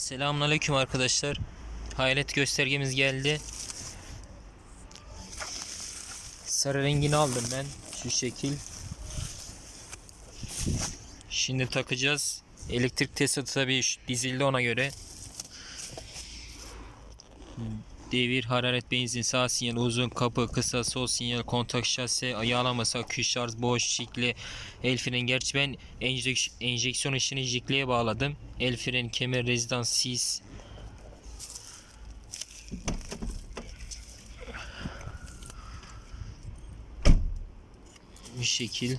Selamünaleyküm arkadaşlar. Hayalet göstergemiz geldi. Sarı rengini aldım ben. Şu şekil. Şimdi takacağız. Elektrik testi tabii dizildi ona göre. Devir, hararet, benzin, sağ sinyal, uzun kapı, kısa sol sinyal, kontak şase, yağlaması, akü şarj, boş, şikli, el freni. Gerçi ben enjek- enjeksiyon işini jikliye bağladım. El freni, kemer, rezidans, sis. Bir şekil.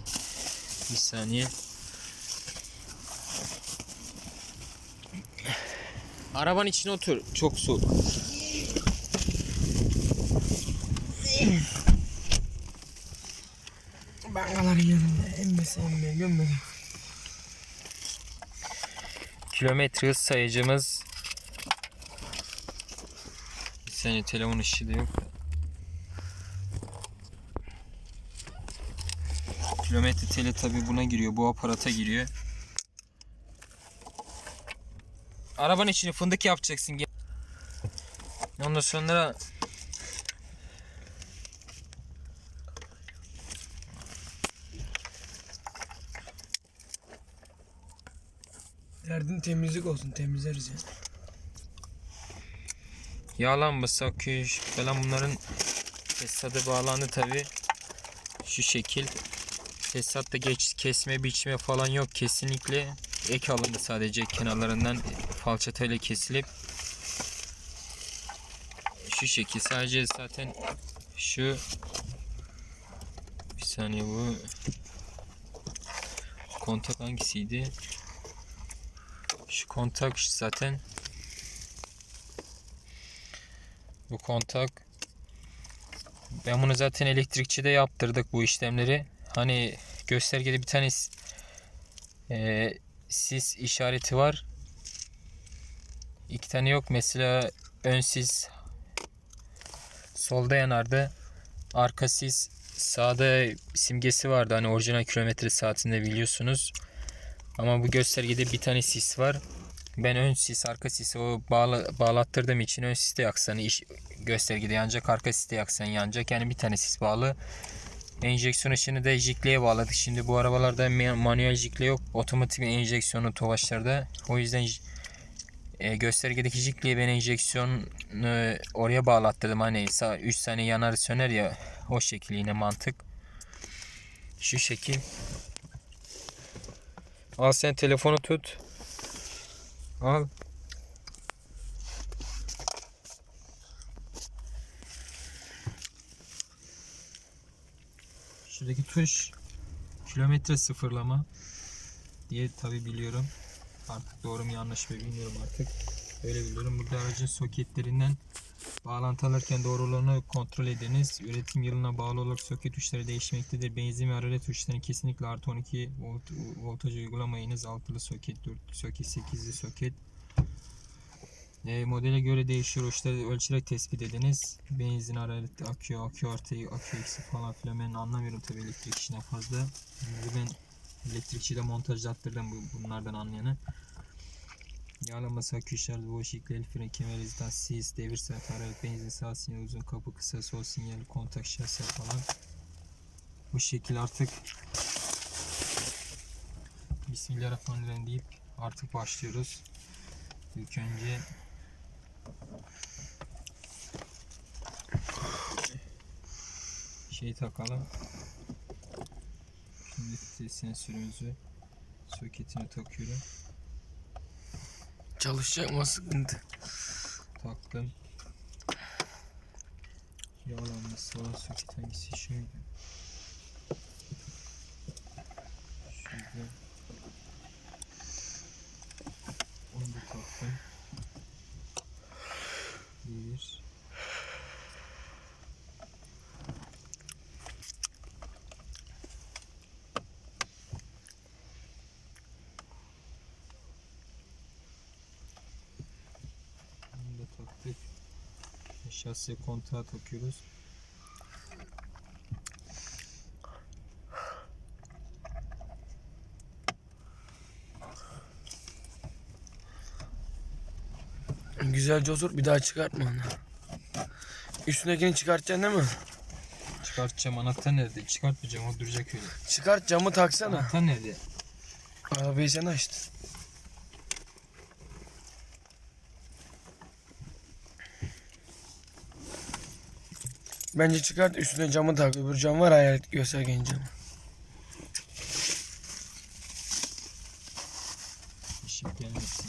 Bir saniye. Arabanın içine otur. Çok soğuk. Bankaların yanında. Emmesi emmeye gömmedi. Kilometre hız sayıcımız Bir saniye telefon ışığı da yok. Kilometre teli tabi buna giriyor bu aparata giriyor. Arabanın içini fındık yapacaksın. Ondan sonra Derdin temizlik olsun temizleriz ya. Yağlanması, akü falan bunların tesadı bağlandı tabi. Şu şekil. Tesatta geç kesme biçme falan yok kesinlikle. Ek alındı sadece kenarlarından falçatayla kesilip. Şu şekil sadece zaten şu bir saniye bu kontak hangisiydi? Kontak zaten bu kontak. Ben bunu zaten elektrikçide yaptırdık bu işlemleri. Hani göstergede bir tane e, sis işareti var. İki tane yok. Mesela ön sis solda yanardı. Arka sis sağda simgesi vardı. Hani orijinal kilometre saatinde biliyorsunuz. Ama bu göstergede bir tane sis var. Ben ön sis, arka sisi o bağla, bağlattırdığım için ön siste yaksan iş göstergede yanacak, arka siste yaksan yanacak. Yani bir tane sis bağlı. Enjeksiyon ışını da jikliye bağladık. Şimdi bu arabalarda ma- manuel jikli yok. Otomatik enjeksiyonu tovaçlarda. O yüzden e, göstergedeki jikliye ben enjeksiyonu oraya bağlattırdım. Hani 3 saniye yanar söner ya o şekil yine mantık. Şu şekil. Al sen telefonu tut. Al. Şuradaki tuş kilometre sıfırlama diye tabi biliyorum. Artık doğru mu yanlış mı bilmiyorum artık. Öyle biliyorum. Burada aracın soketlerinden bağlantı alırken doğruluğunu kontrol ediniz. Üretim yılına bağlı olarak soket tuşları değişmektedir. Benzin ve hararet tuşlarını kesinlikle artı 12 volt, voltaj uygulamayınız. Altılı soket, dörtlü soket, sekizli soket. E, modele göre değişiyor. Uçları ölçerek tespit ediniz. Benzin, hararet, akü, akü artı, akü eksi falan filan ben anlamıyorum tabii elektrik işine fazla. Ben elektrikçide montajlattırdım bu, bunlardan anlayanı. Yağlaması, akü şarjı, boş ikli, el freni, kemer rezidans, sis, devir saat, hararet, benzin, sağ sinyal, uzun kapı, kısa sol sinyal, kontak şase falan. Bu şekil artık Bismillahirrahmanirrahim deyip artık başlıyoruz. İlk önce şey takalım. Şimdi sensörümüzü soketine takıyorum. Çalışacak mı sıkıntı? Taktım. Yağlanması olan soket hangisi? Şöyle. Şöyle. Onu da taktım. Bir. Bunu da taktık. Şasi kontağı takıyoruz. Güzelce otur bir daha çıkartma onu. Üstündekini çıkartacaksın değil mi? Çıkartacağım. Anahtar nerede? Çıkartmayacağım. O duracak öyle. Çıkart camı taksana. Anahtar nerede? Arabayı sen açtın. Bence çıkart üstüne camı tak. Öbür cam var hayalet göstergen camı. Işık gelmesin.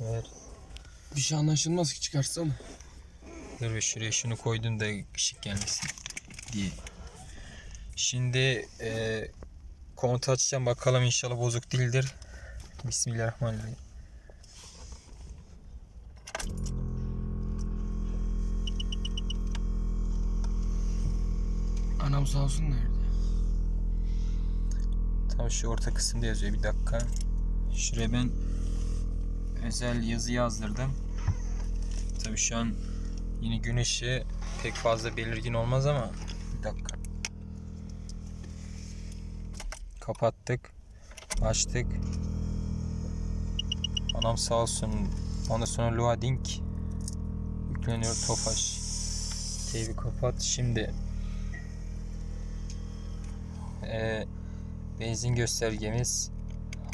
Ver. Bir şey anlaşılmaz ki çıkarsana. Dur bir şuraya şunu koydum da ışık gelmesin diye. Şimdi e, kontu açacağım bakalım inşallah bozuk değildir. Bismillahirrahmanirrahim. Anam sağ olsun nerede? Tam şu orta kısımda yazıyor bir dakika. Şuraya ben özel yazı yazdırdım. Tabii şu an yine gün ışığı pek fazla belirgin olmaz ama bir dakika. Kapattık. Açtık. Anam sağ olsun. Ondan sonra loading yükleniyor Tofaş. Teybi kapat. Şimdi eee Benzin göstergemiz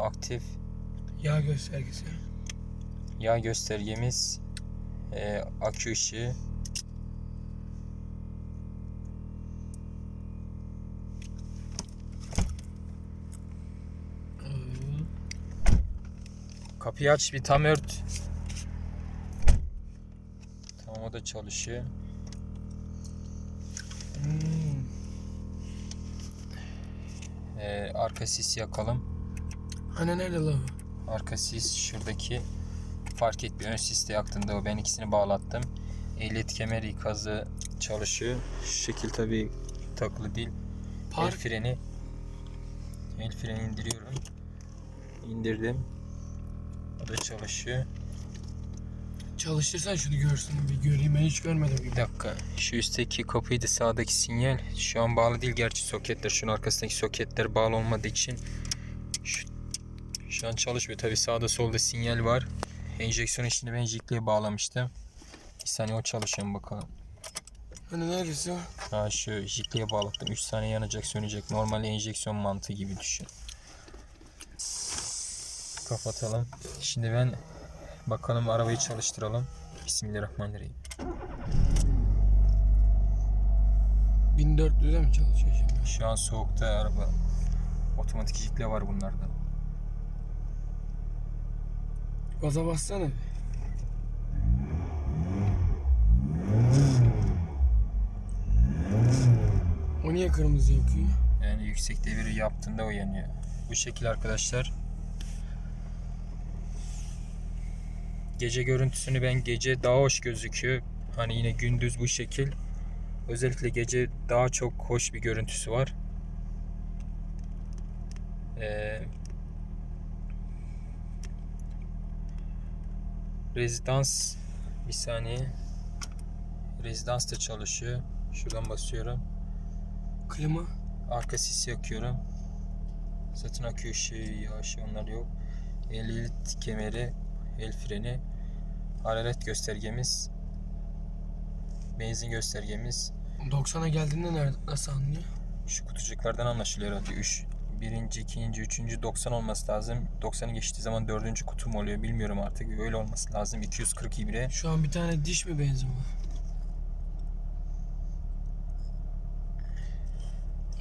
aktif. Yağ göstergesi. Yağ göstergemiz e, akü ışığı. Kapıyı aç bir tam ört. Tamam o da çalışıyor. E, arka sis yakalım. Hani nerede la bu? Arka sis şuradaki fark et bir ön siste yaktığında o ben ikisini bağlattım. Ehliyet kemer ikazı çalışıyor. Şu şekil tabi takılı değil. El Park. freni. El freni indiriyorum. İndirdim. O da çalışıyor. Çalıştırsan şunu görsün bir göreyim ben hiç görmedim gibi. Bir dakika. Şu üstteki kapıydı sağdaki sinyal. Şu an bağlı değil gerçi soketler. Şunun arkasındaki soketler bağlı olmadığı için şu, şu an çalışmıyor. Tabi sağda solda sinyal var. Enjeksiyon içinde ben jikliğe bağlamıştım. Bir saniye o çalışıyor bakalım. Hani neresi o? Ha şu jikliğe bağlattım. 3 saniye yanacak sönecek. Normal enjeksiyon mantığı gibi düşün. Kapatalım. Şimdi ben bakalım arabayı çalıştıralım. Bismillahirrahmanirrahim. 1400'e mi çalışıyor şimdi? Şu an soğukta araba. Otomatik jikle var bunlarda. Gaza bassana. O niye kırmızı yakıyor? Yani yüksek deviri yaptığında o yanıyor. Bu şekil arkadaşlar. Gece görüntüsünü ben gece daha hoş gözüküyor. Hani yine gündüz bu şekil. Özellikle gece daha çok hoş bir görüntüsü var. Ee, rezidans bir saniye. Rezidans da çalışıyor. Şuradan basıyorum. Klima. Arka sis yakıyorum. Zaten akü ışığı, yağ ışığı onlar yok. Ehliyet kemeri, el freni, hararet göstergemiz, benzin göstergemiz. 90'a geldiğinde nerede, nasıl anlıyor? Şu kutucuklardan anlaşılıyor herhalde. 3, birinci, ikinci, üçüncü 90 olması lazım. 90'ı geçtiği zaman dördüncü kutum oluyor. Bilmiyorum artık. Öyle olması lazım. 240 ibre. Şu an bir tane diş mi benzin var?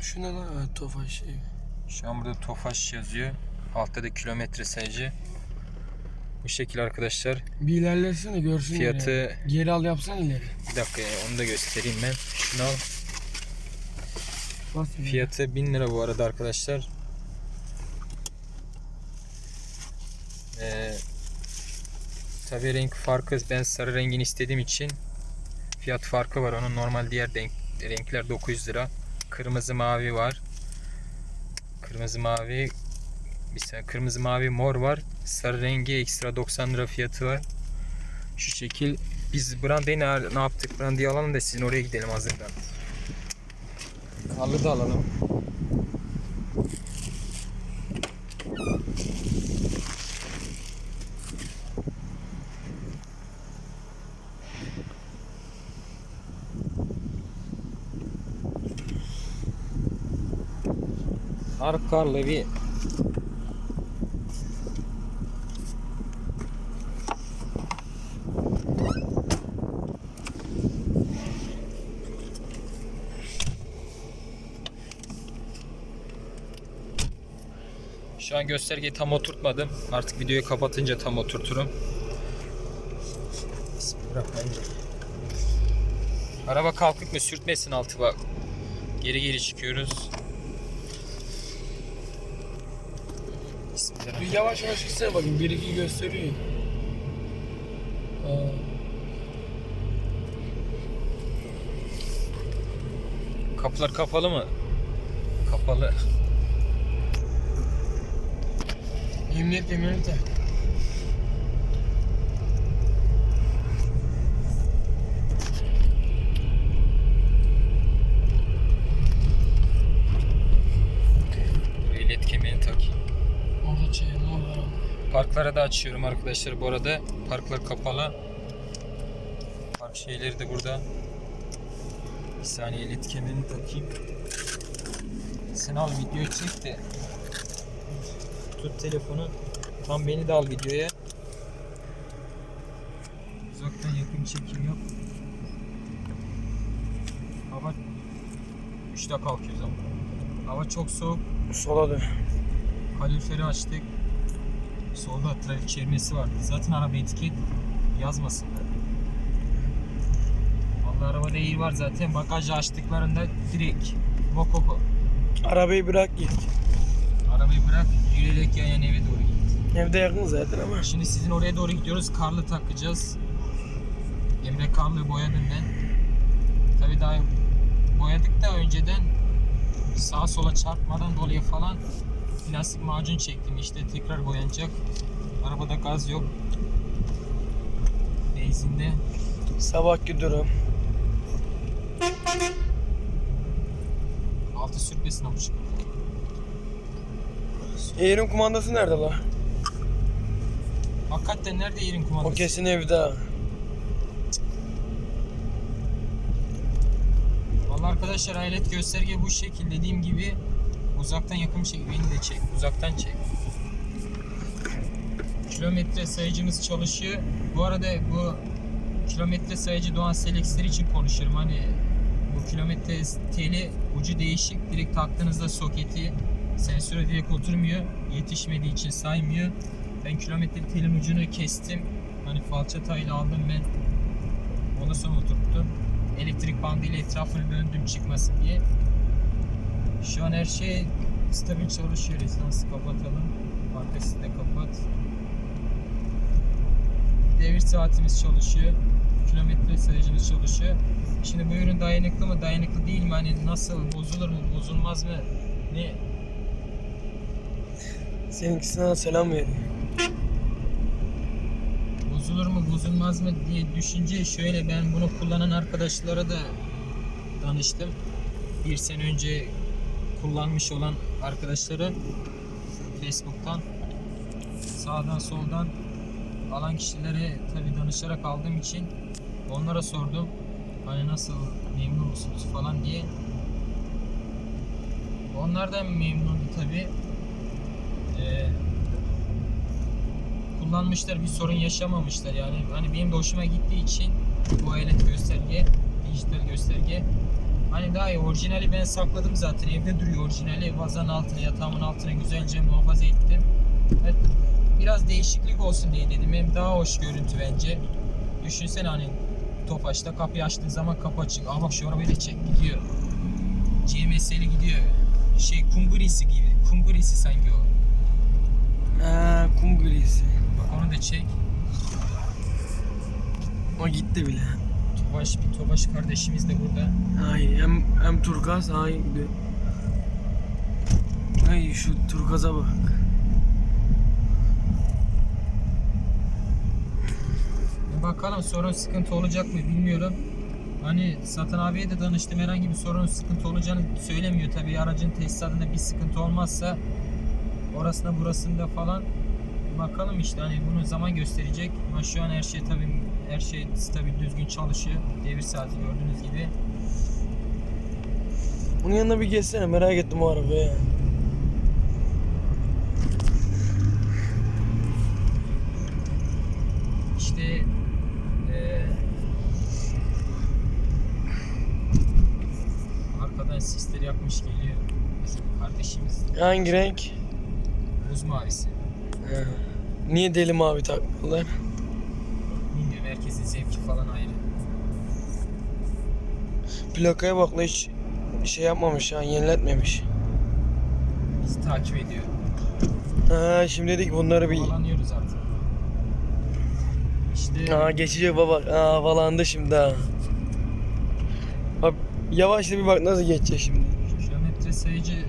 Şu ne lan? Evet, Tofaş şey. Şu an burada Tofaş yazıyor. Altta da kilometre sayıcı. Bu şekil arkadaşlar. Bir ilerlesene görsün. Fiyatı ileri. Geri al yapsan ileri. bir dakika ya, onu da göstereyim ben. Şunu al. Bas ileri. Fiyatı 1000 lira bu arada arkadaşlar. Ee, tabii renk farkı ben sarı rengini istediğim için fiyat farkı var. Onun normal diğer renk, renkler 900 lira. Kırmızı mavi var. Kırmızı mavi Mesela kırmızı, mavi, mor var. Sarı rengi ekstra 90 lira fiyatı var. Şu şekil. Biz Brandy'yi ne, ne yaptık? Brandy'yi alalım da sizin oraya gidelim hazırdan. Karlı da alalım. Harp karlı bir an göstergeyi tam oturtmadım. Artık videoyu kapatınca tam oturturum. Araba kalkık mı sürtmesin altı bak. Geri geri çıkıyoruz. Bir yavaş yavaş gitsene bakayım. Bir iki gösteriyor. Aa, Kapılar kapalı mı? Kapalı. Emniyet kemerini tak. Ehliyet kemerini takayım. Orada çayır ne var. Parklara da açıyorum arkadaşlar bu arada. Parklar kapalı. Park şeyleri de burada. Bir saniye ehliyet kemerini takayım. Sen al video çek de. Tut telefonu. Tam beni de al videoya. Uzaktan yakın çekim yok. Hava 3'te kalkıyoruz ama. Hava çok soğuk. Sola dön. Kaloriferi açtık. Solda trafik çevirmesi vardı. Zaten araba etiket yazmasınlar. Vallahi arabada iyi var zaten. Bagajı açtıklarında direkt mokoko. Arabayı bırak git. Yürüyerek yan yana eve doğru git. Evde yakın zaten ama. Şimdi sizin oraya doğru gidiyoruz. Karlı takacağız. Emre Karlı boyadım ben. Tabi daha boyadık da önceden sağa sola çarpmadan dolayı falan plastik macun çektim işte tekrar boyanacak. Arabada gaz yok. Benzinde. Sabah gidiyorum. Altı sürtmesin avuç. Yerin kumandası nerede la? Hakikaten nerede yerin O kumandası? kesin evde ha. Vallahi arkadaşlar alet gösterge bu şekil dediğim gibi uzaktan yakın çek beni de çek uzaktan çek kilometre sayıcımız çalışıyor bu arada bu kilometre sayıcı Doğan Selex'ler için konuşuyorum hani bu kilometre teli ucu değişik direkt taktığınızda soketi sensöre direkt oturmuyor yetişmediği için saymıyor ben kilometre telin ucunu kestim hani falçatayla aldım ben onu sonra oturttum elektrik bandıyla etrafını döndüm çıkmasın diye. Şu an her şey stabil çalışıyor. Rezidansı kapatalım. Arkasını da kapat. Devir saatimiz çalışıyor. Kilometre sayacımız çalışıyor. Şimdi bu ürün dayanıklı mı dayanıklı değil mi? Hani nasıl bozulur mu bozulmaz mı? Ne? Seninkisine selam veriyor. bozulur mu bozulmaz mı diye düşünce şöyle ben bunu kullanan arkadaşlara da danıştım. Bir sene önce kullanmış olan arkadaşları Facebook'tan sağdan soldan alan kişilere tabi danışarak aldığım için onlara sordum. Hani nasıl memnun musunuz falan diye. Onlar da memnundu tabi. Kullanmışlar bir sorun yaşamamışlar yani. Hani benim de hoşuma gittiği için bu alet gösterge dijital gösterge. Hani daha iyi orijinali ben sakladım zaten. Evde duruyor orijinali. Vazanın altına yatağımın altına güzelce muhafaza ettim. Evet, biraz değişiklik olsun diye dedim. Hem daha hoş görüntü bence. Düşünsene hani Tofaş'ta kapıyı açtığın zaman kapı açık. Aa bak şu arabayı da çek gidiyor. CMS'li gidiyor. Şey kum grisi gibi kum grisi sanki o Ha, kum grisi. bak onu da çek O gitti bile. Tobaş bir Tobaş kardeşimiz de burada. Ay hem hem turkaz ay. Ay şu turkaza bak. Bakalım sorun sıkıntı olacak mı bilmiyorum. Hani Satan abiye de danıştım herhangi bir sorun sıkıntı olacağını söylemiyor. Tabii aracın tesisatında bir sıkıntı olmazsa orasında burasında falan bakalım işte hani bunu zaman gösterecek. Ama şu an her şey tabi her şey stabil düzgün çalışıyor. Devir saati gördüğünüz gibi. Bunun yanına bir geçsene merak ettim o arabaya. İşte e, arkadan sisleri yapmış geliyor bizim kardeşimiz. Hangi renk? Mavisi. He. Niye deli mavi takmıyorlar? Bilmiyorum herkesin zevki falan ayrı. Plakaya bak la hiç şey yapmamış ya yeniletmemiş. Bizi takip ediyor. Ha şimdi dedik bunları bir... Kovalanıyoruz artık. İşte Aa geçecek baba. Aa havalandı şimdi ha. Bak yavaşla bir bak nasıl geçecek şimdi. kilometre sayıcı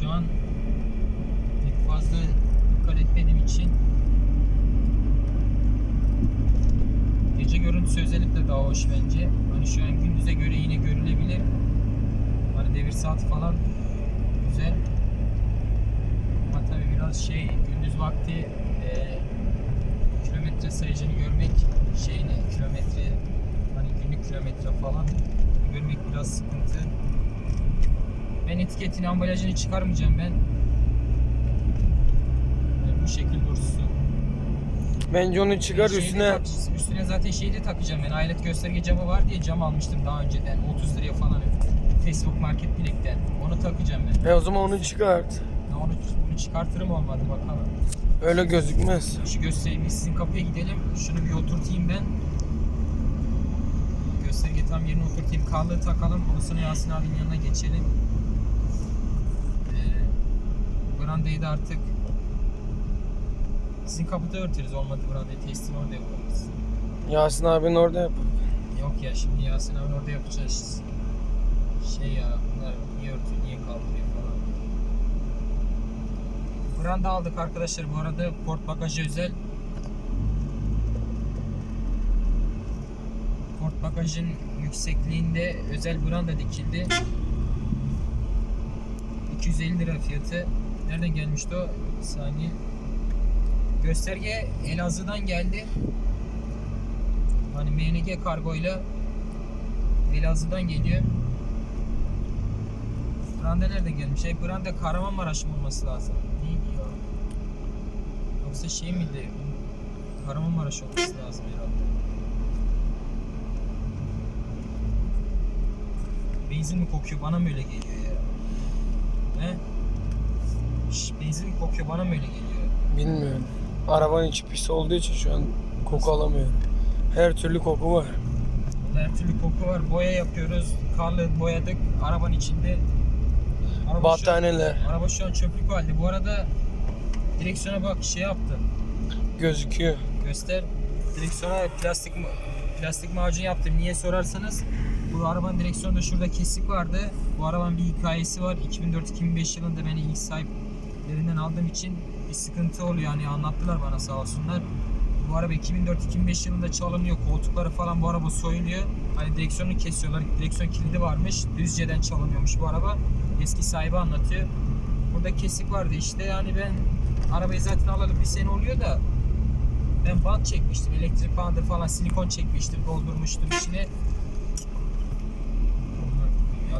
şu an pek fazla dikkat etmediğim için görüntüsü özellikle daha hoş bence. Hani şu an gündüze göre yine görülebilir. Hani devir saat falan güzel. Ama tabii biraz şey gündüz vakti e, kilometre sayıcını görmek şeyini kilometre hani günlük kilometre falan görmek biraz sıkıntı. Ben etiketini, ambalajını çıkarmayacağım ben. Yani bu şekil dursun. Bence onu çıkar Şeyi de üstüne tak- üstüne zaten şeyi de takacağım ben. Alet gösterge camı var diye cam almıştım daha önceden. 30 liraya falan Facebook Market Bilek'ten. Onu takacağım ben. e o zaman onu çıkart. Ya Onu, bunu çıkartırım olmadı bakalım. Öyle gözükmez. Şu göstergeyi sizin kapıya gidelim. Şunu bir oturtayım ben. Gösterge tam yerine oturtayım. Karlığı takalım. Ondan sonra Yasin abinin yanına geçelim. Ee, brandayı da artık sizin kapıda örteriz. Olmadı brandayı testini orada yaparız. Yasin abinin orada yap. Yok ya şimdi Yasin abinin orada yapacağız. Şey ya bunlar niye örtüyor, niye kaldırıyor falan. Branda aldık arkadaşlar bu arada port bagajı özel. Port bagajın yüksekliğinde özel branda dikildi. 250 lira fiyatı. Nereden gelmişti o? Bir saniye. Gösterge Elazığ'dan geldi. Hani MNG kargoyla Elazığ'dan geliyor. Branda nereden gelmiş? Şey, Branda Kahramanmaraş mı olması lazım? Neydi ya? Yoksa şey miydi? Kahramanmaraş olması lazım herhalde. Benzin mi kokuyor? Bana mı öyle geliyor ya? He? Benzin mi kokuyor? Bana mı öyle geliyor? Bilmiyorum. Arabanın içi pis olduğu için şu an koku alamıyorum. Her türlü koku var. Her türlü koku var. Boya yapıyoruz. Karlı boyadık. Arabanın içinde. Araba şu an- Araba şu an çöplük halde. Bu arada direksiyona bak şey yaptı. gözüküyor. Göster. Direksiyona plastik plastik macun yaptım. Niye sorarsanız bu arabanın direksiyonunda şurada kesik vardı. Bu arabanın bir hikayesi var. 2004-2005 yılında beni ilk sahiplerinden aldığım için bir sıkıntı oluyor. Yani anlattılar bana sağ olsunlar. Bu araba 2004-2005 yılında çalınıyor. Koltukları falan bu araba soyuluyor. Hani direksiyonu kesiyorlar. Direksiyon kilidi varmış. Düzce'den çalınıyormuş bu araba. Eski sahibi anlatıyor. Burada kesik vardı işte yani ben arabayı zaten alalı bir sene oluyor da ben bant çekmiştim. Elektrik bandı falan silikon çekmiştim. Doldurmuştum içine.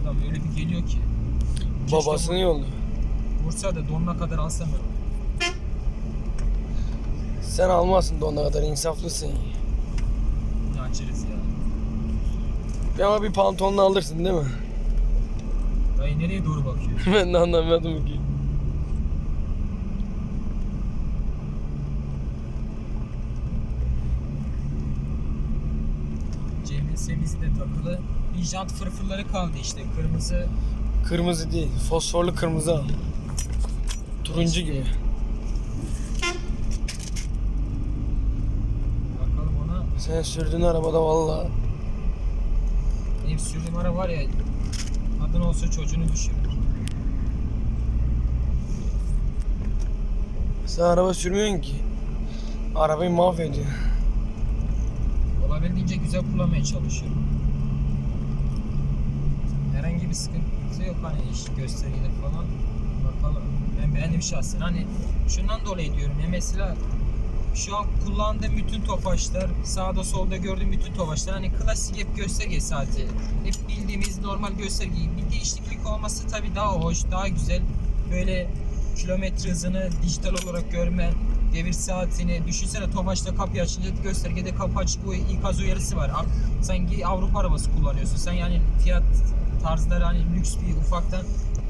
Adam öyle bir geliyor ki. Babasını yolluyor. Vursa da donuna kadar alsam ben onu. Sen almazsın da ona kadar insaflısın. Ne açarız ya. Bir ama bir pantolonla alırsın değil mi? Dayı nereye doğru bakıyor? ben de anlamadım ki. CMS'miz de takılı. Bir jant fırfırları kaldı işte. Kırmızı Kırmızı değil, fosforlu kırmızı al. Turuncu gibi. bakalım ona. Sen sürdüğün arabada valla Benim sürdüğüm araba var ya adın olsa çocuğunu düşürür. sen araba sürmüyorsun ki. Arabayı mahvediyor. Olabildiğince güzel kullanmaya çalışıyorum. Herhangi bir sıkıntı yok hani iş göstergeleri falan. Bakalım. Ben beğendim şahsen. Hani şundan dolayı diyorum ya mesela şu an kullandığım bütün tofaşlar, sağda solda gördüğüm bütün tofaşlar hani klasik hep gösterge saati. Hep bildiğimiz normal gösterge. Bir değişiklik olması tabii daha hoş, daha güzel. Böyle kilometre hızını dijital olarak görmen, devir saatini düşünsene Tofaş'ta kapıyı açınca göstergede kapı açık ikaz uyarısı var. Ar- Sanki Avrupa arabası kullanıyorsun. Sen yani fiyat tarzları hani lüks bir ufaktan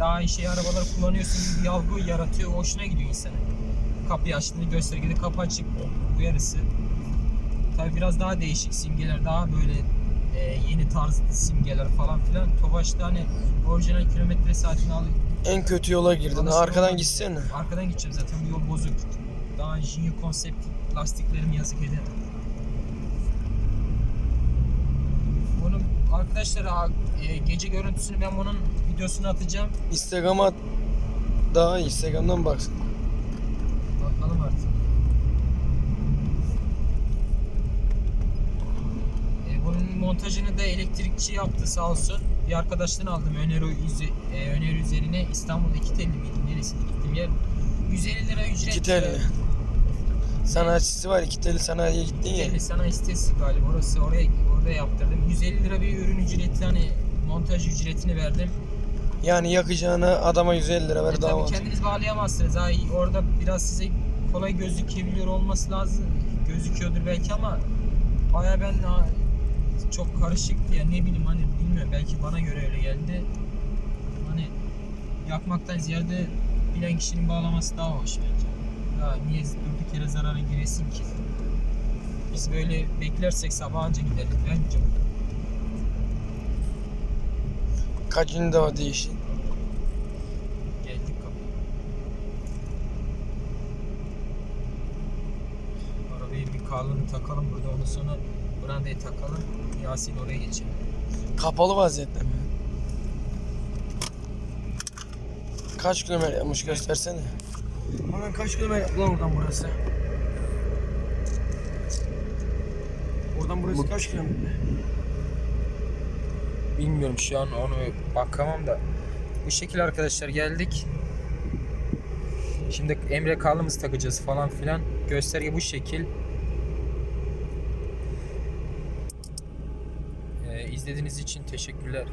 daha iyi şey arabalar kullanıyorsun gibi bir algı yaratıyor. Hoşuna gidiyor insana. Kapıyı açtığında göstergede kapı açık uyarısı. Tabi biraz daha değişik simgeler, daha böyle e, yeni tarz simgeler falan filan. Tofaş'ta hani orijinal kilometre saatini al, En kötü yola girdin. Anasını Arkadan gitsene. Arkadan gideceğim zaten bu yol bozuk. Daha Jinyu konsept lastiklerim yazık eder. Bunun arkadaşlar e, gece görüntüsünü ben bunun videosunu atacağım. Instagram'a daha iyi. Instagram'dan baksın. Bakalım artık. E, bunun montajını da elektrikçi yaptı sağ olsun. Bir arkadaştan aldım öneri, üze- e, öneri üzerine İstanbul'da iki telli miydi? Neresiydi gittiğim yer? 150 lira ücret. İki telli. Sanatçısı var. İki telli sanayiye gittin ya. Telli sana sitesi galiba orası oraya orada yaptırdım. 150 lira bir ürün ücreti hani montaj ücretini verdim. Yani yakacağına adama 150 lira E, ver daha tabii kendiniz bağlayamazsınız. Ha, orada biraz size kolay gözükebiliyor olması lazım. Gözüküyordur belki ama baya ben çok karışıktı ya ne bileyim hani bilmiyorum belki bana göre öyle geldi. Hani yakmaktan ziyade bilen kişinin bağlaması daha hoş bence. Ya niye durduk yere zarara giresin ki? Biz böyle beklersek sabah anca gideriz bence. Kaçıncı daha değişin. Geldik kapıya. Arabayı bir karlını takalım burada ondan sonra brandayı takalım. Yasin oraya geçelim. Kapalı vaziyette mi? Kaç kilometre yapmış göstersene. Bana kaç kilometre lan oradan burası? Oradan burası Bu- kaç kilometre? Bilmiyorum şu an onu bakamam da. Bu şekil arkadaşlar geldik. Şimdi Emre karlımızı takacağız falan filan. Gösterge bu şekil. Ee, izlediğiniz için teşekkürler.